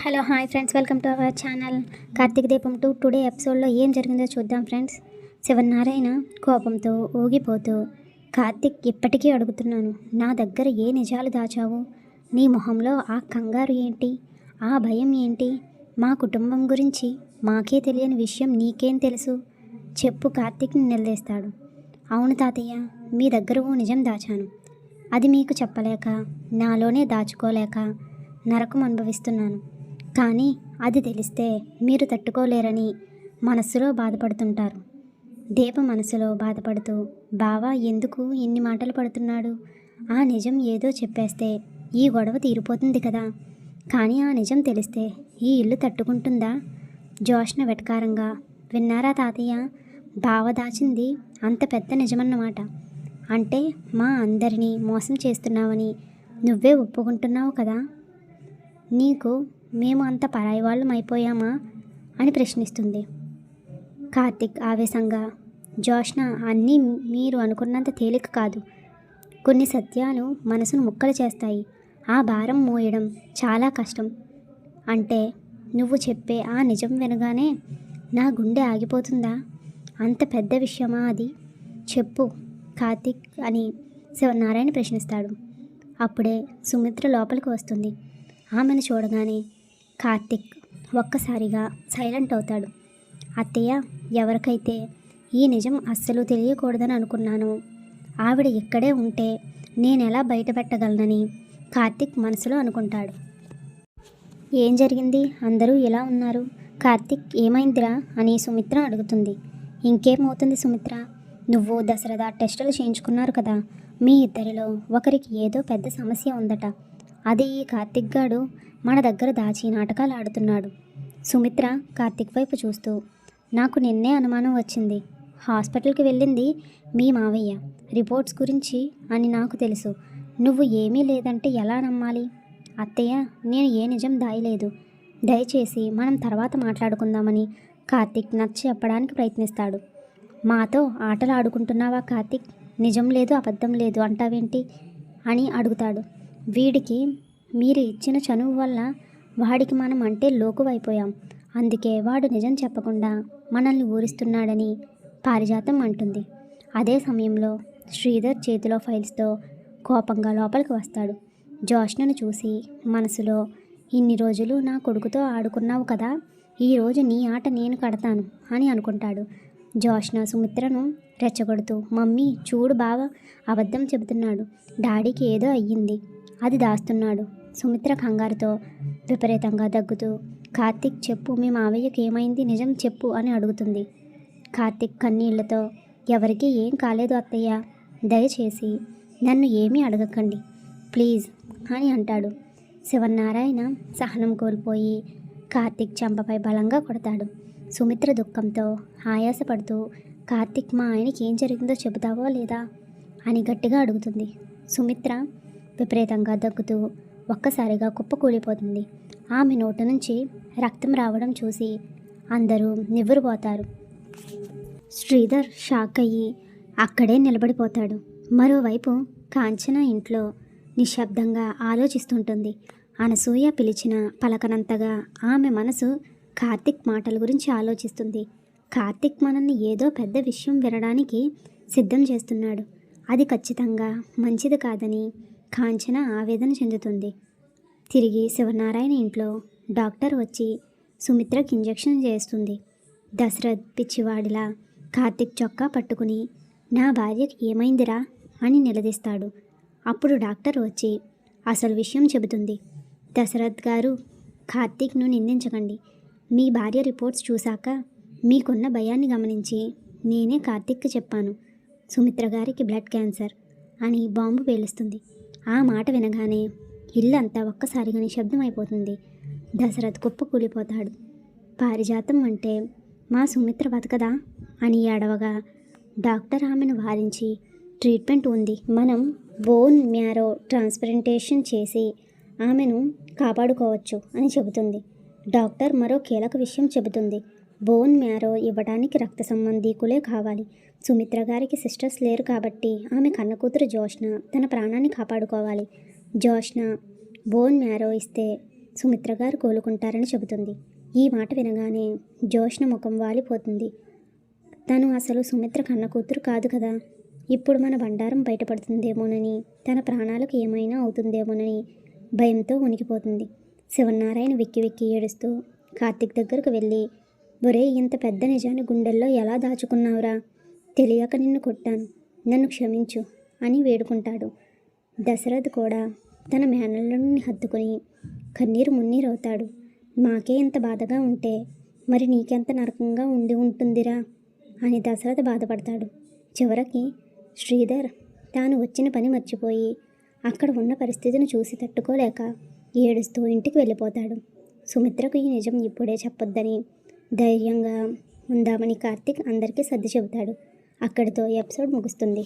Hello hi friends. Welcome to our channel Karthika Deepam two. Today ఎపిసోడ్లో ఏం జరిగిందో చూద్దాం ఫ్రెండ్స్. శివనారాయణ కోపంతో ఊగిపోతూ కార్తిక్ ఇప్పటికీ అడుగుతున్నాను నా దగ్గర ఏ నిజాలు దాచావు? నీ మొహంలో ఆ కంగారు ఏంటి? ఆ భయం ఏంటి? మా కుటుంబం గురించి మాకే తెలియని విషయం నీకేం తెలుసు? చెప్పు కార్తిక్ని నిలదీస్తాడు. అవును తాతయ్య మీ దగ్గర ఓ నిజం దాచాను. అది మీకు చెప్పలేక నాలోనే దాచుకోలేక నరకం అనుభవిస్తున్నాను. కానీ అది తెలిస్తే మీరు తట్టుకోలేరని మనస్సులో బాధపడుతుంటారు. దీప మనసులో బాధపడుతూ బావా ఎందుకు ఇన్ని మాటలు పడుతున్నాడు? ఆ నిజం ఏదో చెప్పేస్తే ఈ గొడవ తీరిపోతుంది కదా. కానీ ఆ నిజం తెలిస్తే ఈ ఇల్లు తట్టుకుంటుందా? జోష్న వెటకారంగా విన్నారా తాతయ్య? బావ దాచింది అంత పెద్ద నిజమన్నమాట. అంటే మా అందరినీ మోసం చేస్తున్నావని నువ్వే ఒప్పుకుంటున్నావు కదా. నీకు మేము అంత పరాయి వాళ్ళం అయిపోయామా? అని ప్రశ్నిస్తుంది. కార్తిక్ ఆవేశంగా జోష్న అన్నీ మీరు అనుకున్నంత తేలిక కాదు. కొన్ని సత్యాలు మనసును ముక్కలు చేస్తాయి. ఆ భారం మోయడం చాలా కష్టం. అంటే నువ్వు చెప్పే ఆ నిజం వినగానే నా గుండె ఆగిపోతుందా? అంత పెద్ద విషయమా అది? చెప్పు కార్తిక్ అని శివనారాయణ ప్రశ్నిస్తాడు. అప్పుడే సుమిత్ర లోపలికి వస్తుంది. ఆమెను చూడగానే కార్తిక్ ఒక్కసారిగా సైలెంట్ అవుతాడు. అత్తయ్య ఎవరికైతే ఈ నిజం అస్సలు తెలియకూడదని అనుకున్నాను ఆవిడ ఇక్కడే ఉంటే నేను ఎలా బయటపెట్టగలనని కార్తిక్ మనసులో అనుకుంటాడు. ఏం జరిగింది? అందరూ ఇలా ఉన్నారు? కార్తిక్ ఏమైందిరా? అని సుమిత్ర అడుగుతుంది. ఇంకేమవుతుంది సుమిత్ర? నువ్వు దసరదా టెస్టులు చేయించుకున్నారు కదా మీ ఇద్దరిలో ఒకరికి ఏదో పెద్ద సమస్య ఉందట. అది ఈ కార్తిక్ గాడు మన దగ్గర దాచి నాటకాలు ఆడుతున్నాడు. సుమిత్ర కార్తిక్ వైపు చూస్తూ నాకు నిన్నే అనుమానం వచ్చింది. హాస్పిటల్కి వెళ్ళింది మీ మావయ్య. రిపోర్ట్స్ గురించి అని నాకు తెలుసు. నువ్వు ఏమీ లేదంటే ఎలా నమ్మాలి? అత్తయ్య నేను ఏ నిజం దాయలేదు. దయచేసి మనం తర్వాత మాట్లాడుకుందామని కార్తిక్ నచ్చ చెప్పడానికి ప్రయత్నిస్తాడు. మాతో ఆటలు ఆడుకుంటున్నావా కార్తిక్? నిజం లేదు అబద్ధం లేదు అంటావేంటి? అని అడుగుతాడు. వీడికి మీరు ఇచ్చిన చనువు వల్ల వాడికి మనం అంటే లోకువైపోయాం. అందుకే వాడు నిజం చెప్పకుండా మనల్ని ఊరిస్తున్నాడని పారిజాతం అంటుంది. అదే సమయంలో శ్రీధర్ చేతిలో ఫైల్స్తో కోపంగా లోపలికి వస్తాడు. జోష్నను చూసి మనసులో ఇన్ని రోజులు నా కొడుకుతో ఆడుకున్నావు కదా ఈరోజు నీ ఆట నేను కడతాను అని అనుకుంటాడు. జోష్న సుమిత్రను రెచ్చగొడుతూ మమ్మీ చూడు బావ అబద్ధం చెబుతున్నాడు. డాడీకి ఏదో అయ్యింది. అది దాస్తున్నాడు. సుమిత్ర కంగారుతో విపరీతంగా దగ్గుతూ కార్తిక్ చెప్పు మీ మావయ్యకి ఏమైంది? నిజం చెప్పు అని అడుగుతుంది. కార్తిక్ కన్నీళ్ళతో ఎవరికీ ఏం కాలేదు అత్తయ్య దయచేసి నన్ను ఏమీ అడగకండి ప్లీజ్ అని అంటాడు. శివనారాయణ సహనం కోల్పోయి కార్తిక్ చెంపపై బలంగా కొడతాడు. సుమిత్ర దుఃఖంతో ఆయాసపడుతూ కార్తిక్ మా ఆయనకి ఏం జరిగిందో చెబుతావో లేదా? అని గట్టిగా అడుగుతుంది. సుమిత్ర విపరీతంగా దగ్గుతూ ఒక్కసారిగా కుప్పకూలిపోతుంది ఆమె నోట నుంచి రక్తం రావడం చూసి అందరూ నివ్వురుపోతారు. శ్రీధర్ షాక్ అయ్యి అక్కడే నిలబడిపోతాడు. మరోవైపు కాంచన ఇంట్లో నిశ్శబ్దంగా ఆలోచిస్తుంటుంది. అనసూయ పిలిచిన పలకనంతగా ఆమె మనసు కార్తిక్ మాటల గురించి ఆలోచిస్తుంది. కార్తిక్ మనల్ని ఏదో పెద్ద విషయం వినడానికి సిద్ధం చేస్తున్నాడు. అది ఖచ్చితంగా మంచిది కాదని కాంచన ఆవేదన చెందుతుంది. తిరిగి శివనారాయణ ఇంట్లో డాక్టర్ వచ్చి సుమిత్రకి ఇంజెక్షన్ చేస్తుంది. దశరథ్ పిచ్చివాడిలా కార్తిక్ చొక్కా పట్టుకుని నా భార్యకి ఏమైందిరా? అని నిలదీస్తాడు. అప్పుడు డాక్టర్ వచ్చి అసలు విషయం చెబుతుంది. దశరథ్ గారు కార్తీక్ను నిందించకండి. మీ భార్య రిపోర్ట్స్ చూశాక మీకున్న భయాన్ని గమనించి నేనే కార్తీక్కి చెప్పాను. సుమిత్ర గారికి బ్లడ్ క్యాన్సర్ అని బాంబు పేలుస్తుంది. ఆ మాట వినగానే ఇల్లంతా ఒక్కసారిగా నిశ్శబ్దమైపోతుంది అయిపోతుంది దశరథ్ కుప్ప కూలిపోతాడు. పారిజాతం అంటే మా సుమిత్ర బతకదా అని అడవగా డాక్టర్ ఆమెను వారించి ట్రీట్మెంట్ ఉంది. మనం బోన్ మ్యారో ట్రాన్స్ప్లాంటేషన్ చేసి ఆమెను కాపాడుకోవచ్చు అని చెబుతుంది. డాక్టర్ మరో కీలక విషయం చెబుతుంది. బోన్ మ్యారో ఇవ్వడానికి రక్త సంబంధీకులే కావాలి. సుమిత్ర గారికి సిస్టర్స్ లేరు కాబట్టి ఆమె కన్న కూతురు జోష్న తన ప్రాణాన్ని కాపాడుకోవాలి. జోష్న బోన్ మ్యారో ఇస్తే సుమిత్ర గారు కోలుకుంటారని చెబుతుంది. ఈ మాట వినగానే జోష్న ముఖం వాలిపోతుంది. తను అసలు సుమిత్ర కన్న కూతురు కాదు కదా. ఇప్పుడు మన బండారం బయటపడుతుందేమోనని తన ప్రాణాలకు ఏమైనా అవుతుందేమోనని భయంతో ఉనికిపోతుంది. శివనారాయణ వెక్కి వెక్కి ఏడుస్తూ కార్తిక్ దగ్గరకు వెళ్ళి ఒరే ఇంత పెద్ద నిజాన్ని గుండెల్లో ఎలా దాచుకున్నావురా? తెలియక నిన్ను కొట్టాను. నన్ను క్షమించు అని వేడుకుంటాడు. దశరథ్ కూడా తన మేనల్లోని హత్తుకుని కన్నీరు మున్నీరవుతాడు. మాకే ఇంత బాధగా ఉంటే మరి నీకెంత నరకంగా ఉండి ఉంటుందిరా? అని దశరథ బాధపడతాడు. చివరికి శ్రీధర్ తాను వచ్చిన పని మర్చిపోయి అక్కడ ఉన్న పరిస్థితిని చూసి తట్టుకోలేక ఏడుస్తూ ఇంటికి వెళ్ళిపోతాడు. సుమిత్రకు ఈ నిజం ఇప్పుడే చెప్పొద్దని ధైర్యంగా ఉందామని కార్తీక్ అందరికీ సర్ది చెబుతాడు. అక్కడితో ఎపిసోడ్ ముగుస్తుంది.